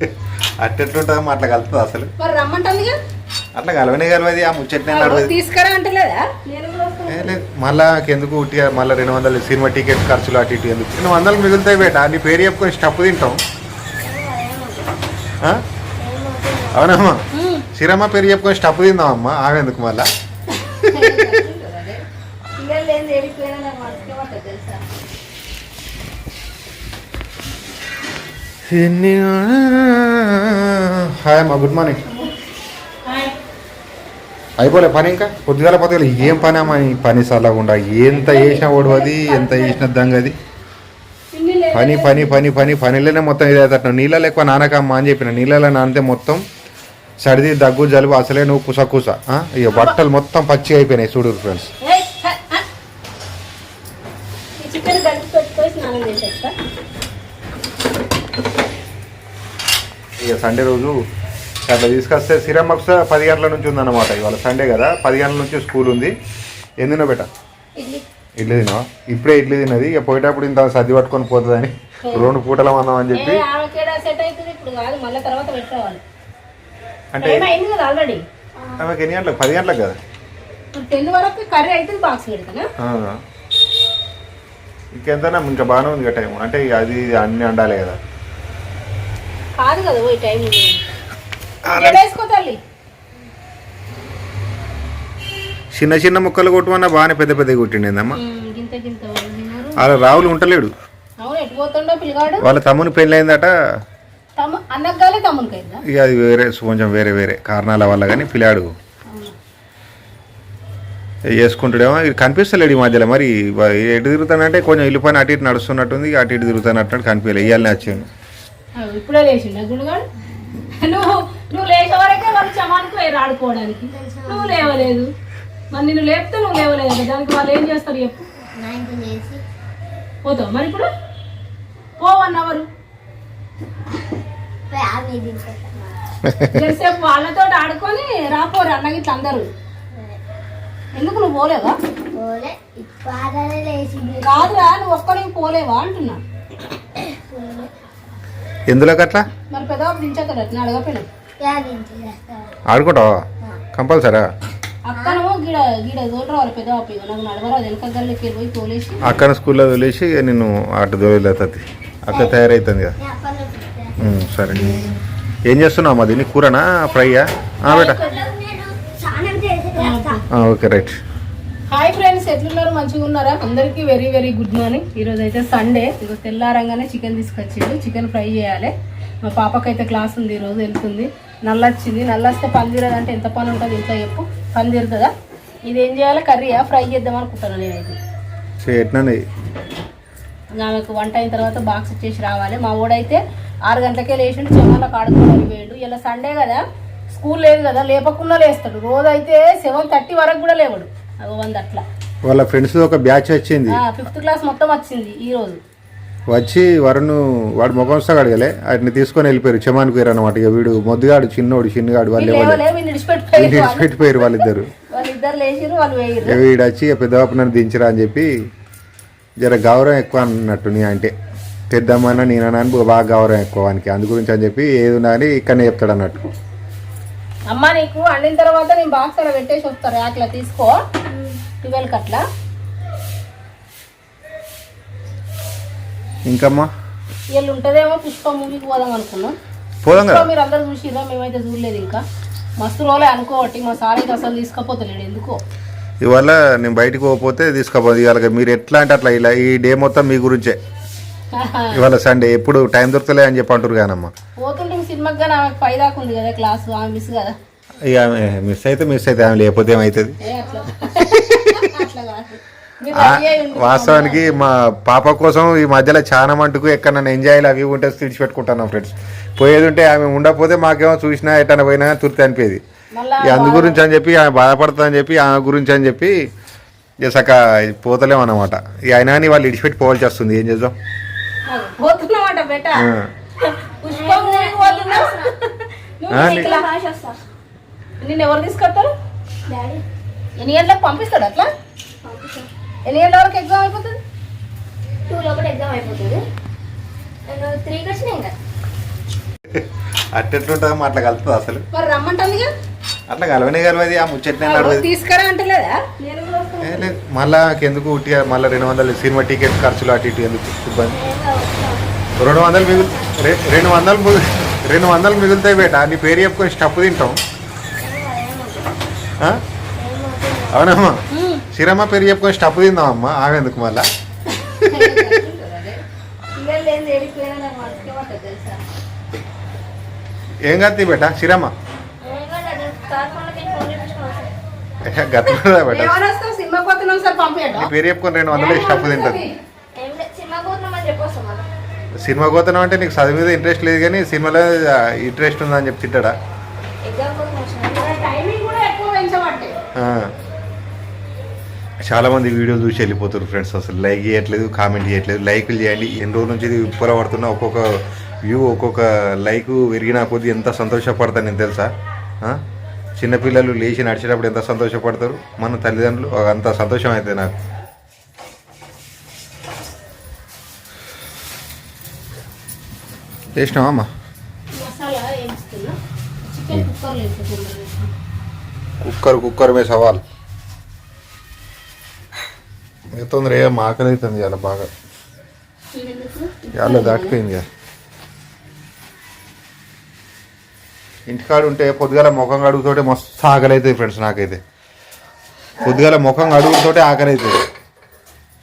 అట్టెట్లుంటుందో అట్లా కలుపుతుంది అసలు. మరి అట్లా కలవనే కలవది ఆ ముచ్చట్నే నడవది. తీసుకురా అంటలేదా? నేను కూడా వస్తాను. ఏ లేదు. మళ్ళా ఎందుకు ఉట్టిగా మళ్ళీ రెండు వందలు సినిమా టికెట్ ఖర్చులు అటు ఇటు ఎందుకు? రెండు వందలు మిగులుతాయి బేట. నీ పేరు చెప్పుకొని స్టప్ తింటాం. ఆ? అవునమ్మా. సిరమ్మ పేరు చెప్పుకొని స్టప్ తిందాం అమ్మా. ఆగేందుకు మళ్ళా? పిల్లలు లేని ఏడిపోయినా నాకు మనసుకే పట్టదు తెలుసా? హాయ్ అమ్మా గుడ్ మార్నింగ్ అయిపోలే పని ఇంకా? పొద్దుగాల పొద్దుగాల ఏం పని అమ్మా ఈ పని సల్లగుండా? ఎంత చేసినా ఓడవది ఎంత చేసినా దంగది. పని పని పని పని పనిలోనే మొత్తం ఇది అవుతాడు నీళ్ళలో ఎక్కువ నానకమ్మా అని చెప్పిన. నీళ్ళలో నానితే మొత్తం సర్ది దగ్గు జలుబు అసలే నువ్వు కుస? ఇక బట్టలు మొత్తం పచ్చి అయిపోయినాయి చూడు ఫ్రెండ్స్ ఇక సండే రోజు అట్లా తీసుకొస్తే సిరమ్మకు పది గంటల నుంచి ఉందన్నమాట ఇవాళ సండే కదా. పది గంటల నుంచి స్కూల్ ఉంది. ఎందునో బెట? ఇడ్లీ. తినవా ఇప్పుడే ఇడ్లీ తిన్నది. ఇక పోయేటప్పుడు ఇంత సర్ది పట్టుకొని పోతుందని రెండు పూటలు మందాం అని చెప్పి. ఏ అంటే ఆమెకి ఎన్ని గంటలకు? పది గంటలకు కదా? ఇప్పుడు టెన్ వరకు కర్రీ అయితే బాక్స్ పెడతానా? ఆ. ఇంకెంతనా ఇంకా బాగానే ఉంది కదా టైం అంటే అది అన్ని అండాలి కదా. కాదు కదా పోయి టైం వేసుకో తల్లి. చిన్న చిన్న ముక్కలు కొట్టమన్నా బాగానే పెద్ద పెద్ద కొట్టిండేందమ్మా. వాళ్ళ రావులు ఉంటలేడు వాళ్ళ తమ్ముని పెళ్ళయిందట ఇక అది వేరే కొంచెం వేరే వేరే కారణాల వల్ల కానీ పిల్లాడు. చేసుకుంటాడేమో ఇది కనిపిస్తలేడు ఈ మధ్యలో మరి. ఎటు తిరుగుతానంటే కొంచెం ఇల్లు పైన అటు ఇటు నడుస్తున్నట్టుంది అటు ఇటు తిరుగుతానట్టు కనిపించలే ఇవ్వాలని వచ్చాను ఇప్పుడే లేచిండ గుండుగాడు నువ్వు నువ్వు లేచే వరకే వాళ్ళు చమానికి ఆడుకోవడానికి. నువ్వు లేవలేదు. మరి నిన్ను లేపితే నువ్వు లేవలేదు దానికి వాళ్ళు ఏం చేస్తారు చెప్పు. పోతావు మరి ఇప్పుడు? పో వన్ అవర్ జరసేపు వాళ్ళతో ఆడుకొని రాపోరు అన్నకి ఇట్లా అందరు? ఎందుకు నువ్వు పోలేవా? కాదురా నువ్వు ఒక్కడికి పోలేవా అంటున్నా. ఎందులోకి అట్లా ఆడుకుంటావా? కంపల్సరా? అక్కను అక్కడ స్కూల్లో వదిలేసి నిన్ను అటు దొరికితుంది అక్కడ తయారవుతుంది కదా. సరే. ఏం చేస్తున్నావు అది నీ కూరనా? ఫ్రైయా? బేట. Okay right. హాయ్ ఫ్రెండ్స్ ఎట్లున్నారు? మంచిగా ఉన్నారా? అందరికీ వెరీ వెరీ గుడ్ మార్నింగ్ ఈరోజు అయితే సండే ఇక తెల్లారంగానే చికెన్ తీసుకొచ్చిండు. చికెన్ ఫ్రై చేయాలి. మా పాపకైతే క్లాస్ ఉంది ఈరోజు వెళ్తుంది. నల్లొచ్చింది. నల్లొస్తే పని తీరదు అంటే ఎంత పని ఉంటుంది ఇంత చెప్పు. పని తీరుతుందా? ఇది ఏం చేయాలి? కర్రీయా? ఫ్రై చేద్దాం అనుకుంటాను నేనైతే. ఆమెకు వంట అయిన తర్వాత బాక్స్ ఇచ్చేసి రావాలి. మా ఓడైతే ఆరు గంటలకే లేచిండు. చెమలకు ఆడుకోవడానికి పోయిండు. ఇలా సండే కదా. స్కూల్ లేదు కదా. లేపకుండా లేస్తాడు. రోజు అయితే సెవెన్ థర్టీ వరకు కూడా లేవడు. వంద అట్లా వాళ్ళ ఫ్రెండ్స్ ఒక బ్యాచ్ వచ్చింది. ఫిఫ్త్ క్లాస్ మొత్తం వచ్చింది ఈ రోజు. వచ్చి వరుణ్ వాడు ముఖం అడగలే వాటిని తీసుకొని వెళ్ళిపోయారు చమానికి పోయారు అనమాట ఇక వీడు మొద్దుగాడు చిన్నోడు చిన్నగాడు వాళ్ళు విడిచిపెట్టిపోయారు వాళ్ళు. విడిచిపెట్టిపోయారు వాళ్ళిద్దరు. వీడు వచ్చి పెద్దవాపు నన్ను దించరా అని చెప్పి జర గౌరవం ఎక్కువ అన్నట్టు నీ అంటే. పెద్దమ్మన్న నేనన్నా అని బాగా గౌరవం ఎక్కువ వానికి. అందు గురించి అని చెప్పి ఏది ఉన్నా అని ఇక్కడనే చెప్తాడు అన్నట్టు. అమ్మ నీకు అండిన తర్వాత నేను బాక్స్ అలా పెట్టేసి వస్తారు అట్లా తీసుకో. ట్వెల్వ్ అట్లా ఇంకమ్మా? వీళ్ళు ఉంటదేమో పుష్ప మూవీకి పోదాం అనుకున్నాం. పోదాం కదా మీరు అందరు చూసిర్రా? మేమైతే చూడలేదు ఇంకా. మస్తు రోజులే అనుకోవట్టి మా సార్ అయితే అసలు తీసుకపోతలేడు ఎందుకో. ఇవాళ నేను బయటికి పోకపోతే తీసుకోపోదు ఇవాళ మీరు ఎట్లా అంటే అట్లా ఇలా ఈ డే మొత్తం మీ గురించే. ఇవాళ సండే ఎప్పుడు టైం దొరకలే అని చెప్పి అంటారు కానమ్మా పోతుంటే సినిమాకి కానీ పై దాకా ఉంది కదా క్లాస్ ఆమె మిస్ కదా? ఇక ఆమె మిస్ అయితే మిస్ అయితే ఆమె లేకపోతే ఏమవుతుంది ఏ అట్లా. అట్లా కాదు. మీరు ఆ, రెడీ అయి ఉండు. వాస్తవానికి మా పాప కోసం ఈ మధ్యలో చాలా మటుకు ఎక్కడన్నా ఎంజాయ్లు అవి ఉంటే విడిచిపెట్టుకుంటాను ఫ్రెండ్స్ పోయేది ఉంటే ఆమె ఉండకపోతే మాకేమో చూసినా ఎట్టన పోయినా తుర్తి అనిపేది. మళ్ళా ఇక అందు గురించి అని చెప్పి ఆమె బాధపడుతుందని చెప్పి ఆమె గురించి అని చెప్పి ఇక సక పోతలేం అన్నమాట ఇక అయినా అని వాళ్ళు ఇడిచిపెట్టి పోవాల్సి వస్తుంది. ఏం చేద్దాం? పోతున్నామాట బెట. పుష్ప మూవీకి పోతున్నావు నువ్వు ఇట్లా నిన్ను ఎవరు తీసుకొస్తారు? ఎన్ని గంటలకు పంపిస్తాడు అట్లా? ఎన్ని గంటల వరకు ఎగ్జామ్ అయిపోతుంది? టూ లోపల ఎగ్జామ్ అయిపోతుంది. నేను త్రీకి వచ్చినా ఇంకా? అట్టెట్లుంటుందో అట్లా కలుతుంది అసలు? మరి రమ్మంటుందిగా? అట్లా కలవనే కలవది ఆ ముచ్చట్నే నడవది. తీసుకురా అంటలేదా. ఏ లేదు మళ్ళా ఎందుకు ఉట్టిగా మళ్ళీ రెండు వందలు సినిమా టికెట్ ఖర్చులు అటు ఇటు ఎందుకు? ఇబ్బంది. రెండు వందలు మిగులు రె- రెండు వందలు మిగు రెండు వందలు మిగులుతాయి బేట నీ పేరు చెప్పుకొని స్టప్ తింటాం. ఆ? అవునమ్మా. సిరమ్మ పేరు చెప్పుకొని స్టప్ తిందాం అమ్మా ఆగేందుకు మళ్ళా? పిల్లలు లేనిది ఏడిపోయినా నాకు మనసుకే పట్టదు తెలుసా? ఏం కత్తి బేట సిరమ్మ? గట్ల పేరు చెప్పుకొని రెండు వందలు స్టప్ తింటుంది. సినిమా పోతున్నాం అంటే నీకు చదువు మీద ఇంట్రెస్ట్ లేదు కానీ సినిమాలో ఇంట్రెస్ట్ ఉందని చెప్పి తింటాడా. చాలా మంది వీడియోలు చూసి వెళ్ళిపోతారు ఫ్రెండ్స్ అసలు లైక్ చేయట్లేదు కామెంట్ చేయట్లేదు. లైక్లు చేయండి. ఎన్ని రోజుల నుంచి ఇది ఉప్పుల పడుతున్నా ఒక్కొక్క వ్యూ ఒక్కొక్క లైక్ విరిగిన కొద్దీ ఎంత సంతోషపడతాను నేను తెలుసా? ఆ? చిన్నపిల్లలు లేచి నడిచేటప్పుడు ఎంత సంతోషపడతారు? మన తల్లిదండ్రులు అంత సంతోషం అయితే నాకు. చేసినావా అమ్మా? కుక్కర్ కుక్కర్ మే సవాల్. ఎంత తొందర ఏ ఆకలి అవుతుంది ఇలా బాగా. ఇలా దాటిపోయింది కదా ఇంటికాడ ఉంటే పొద్దుగాల ముఖం కడుగుతోటే మస్తు ఆకలి అవుతుంది ఫ్రెండ్స్ నాకైతే. పొద్దుగాల ముఖం కడుగుతోటే ఆకలి అవుతుంది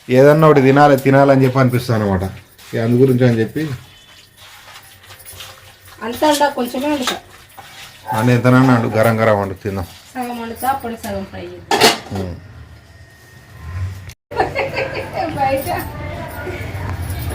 ఏదన్నా ఒకటి తినాలి తినాలని చెప్పి అనిపిస్తుంది అనమాట అందు గురించి అని చెప్పి. నన్ను ఎంతనన్నా అండు గరం గరం వండు తిందాం సగం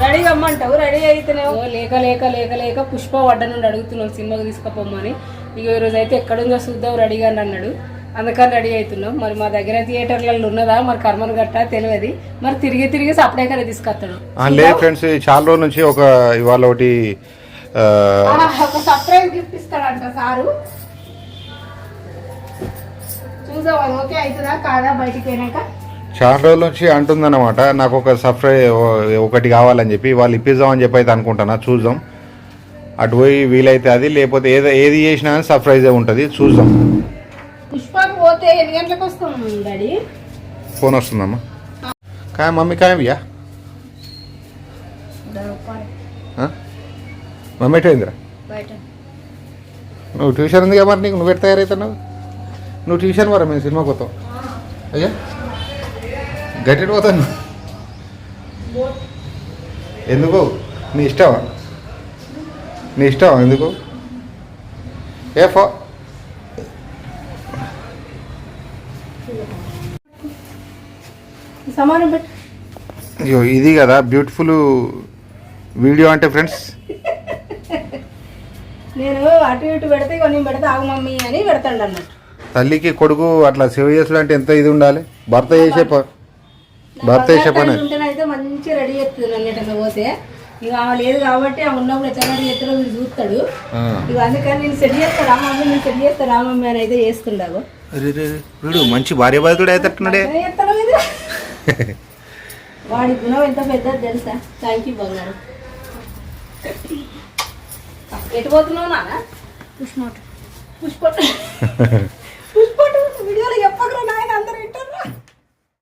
రెడీగా అమ్మంటావు రెడీ అయితేనేమో? లేక లేక లేక లేక పుష్ప వడ్డ నుండి అడుగుతున్నాం సినిమాకి తీసుకుపోమని. ఇక ఈరోజు అయితే ఎక్కడుందో చూద్దాం రెడీగా అని అన్నాడు. అందుకని రెడీ అవుతున్నాం. మరి మా దగ్గర థియేటర్లలో ఉన్నదా? మరి కర్మను గట్ట తెలియదు. మరి తిరిగి తిరిగి సపరేట్గానే తీసుకొస్తాడు. ఆ, లేదు ఫ్రెండ్స్ చాలా రోజుల నుంచి ఒక ఇవాళ ఒకటి ఒక సర్ప్రైజ్ గిఫ్ట్ ఇస్తాడంట సారు. చూద్దాం అది ఓకే అవుతుందా? కాదా? బయటికి పోయినాక? చాలా రోజుల నుంచి అంటుందన్నమాట నాకు ఒక సర్ప్రైజ్ ఒకటి కావాలని చెప్పి వాళ్ళు ఇప్పిద్దామని చెప్పి అయితే అనుకుంటున్నా చూద్దాం. అటు పోయి వీలైతే అది లేకపోతే ఏది ఏది చేసినా కానీ సర్ప్రైజే ఉంటుంది చూద్దాం. పుష్పకు పోతే ఎన్ని గంటలకు వస్తాం డాడీ? ఫోన్ వస్తుందమ్మా. కాయ మమ్మీ కాయమియా మమ్మీ బయట. నువ్వు ట్యూషన్ ఉంది మరి నీకు? నువ్వు ఎట్ట తయారవుతున్నావు? నువ్వు ట్యూషన్ మరా మేము సినిమాకి పోతావు అయ్యా? గట్టి పోతాను. ఎందుకు? నీ ఇష్టమా? నీ ఇష్టమా? ఎందుకు? ఏ ఫో అయ్యో ఇది కదా బ్యూటిఫుల్ వీడియో అంటే ఫ్రెండ్స్. నేను అటు ఇటు పెడితే ఇక నేను పెడితే ఆగు మమ్మీ అని పెడతాడు అన్నట్టు తల్లికి కొడుకు అట్లా సేవ చేసుడు అంటే ఎంత ఇది ఉండాలి? భర్త చేసే భర్త పని ఉంటేనైతే మంచి రెడీ చేస్తుంది అన్నట్టు పోతే. ఇక ఆమె లేదు కాబట్టి ఆమె ఉన్నప్పుడు ఎట్లా రెడీ చేస్తాడో వీడు చూస్తాడు. ఆ. ఇక అందుకని నేను సెట్ చేస్తాను. ఆ మమ్మీ నేను సెట్ చేస్తాను. ఆ మమ్మీ అని అయితే చేస్తుండవు. వీడు మంచి భార్య చేస్తాడు ఇది వాడి గుణం ఎంత పెద్దది తెలుసా? థ్యాంక్ యూ బంగారు. ఎటు పోతున్నావు నాన్న? పుష్మోట్ పుష్ప పుష్ప వీడియోలో చెప్పకరా నాయన అందరూ